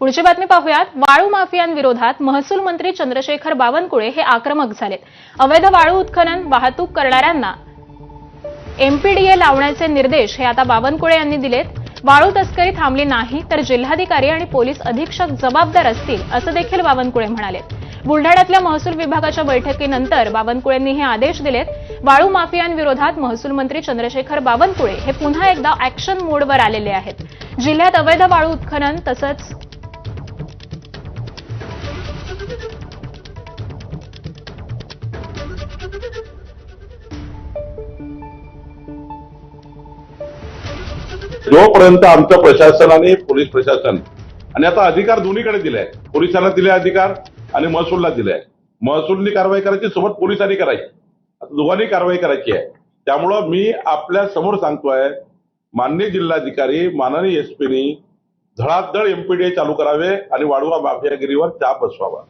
पुढची बातमी पाहूयात. वाळू माफियांविरोधात महसूल मंत्री चंद्रशेखर बावनकुळे हे आक्रमक झालेत. अवैध वाळू उत्खनन वाहतूक करणाऱ्यांना एमपीडीए लावण्याचे निर्देश हे आता बावनकुळे यांनी दिलेत. वाळू तस्करी थांबली नाही तर जिल्हाधिकारी आणि पोलीस अधीक्षक जबाबदार असतील असं देखील बावनकुळे म्हणाले बुलढाण्यातल्या महसूल विभागाच्या बैठकीनंतर बावनकुळेंनी हे आदेश दिलेत. वाळू माफियांविरोधात महसूल मंत्री चंद्रशेखर बावनकुळे हे पुन्हा एकदा ऍक्शन मोडवर आलेले आहेत. जिल्ह्यात अवैध वाळू उत्खनन तसंच जोपर्यंत आमचं प्रशासन आणि पोलीस प्रशासन आणि आता अधिकार दोन्हीकडे दिलाय. पोलिसांना दिले अधिकार आणि महसूलला दिलाय. महसूलनी कारवाई करायची सोबत पोलिसांनी करायची. आता दोघांनी कारवाई करायची आहे. त्यामुळं मी आपल्यासमोर सांगतोय मान्य जिल्हाधिकारी माननीय एसपीनी धडाधड एमपीडीए चालू करावे आणि वाढवा माफियागिरीवर चाप बसवावा.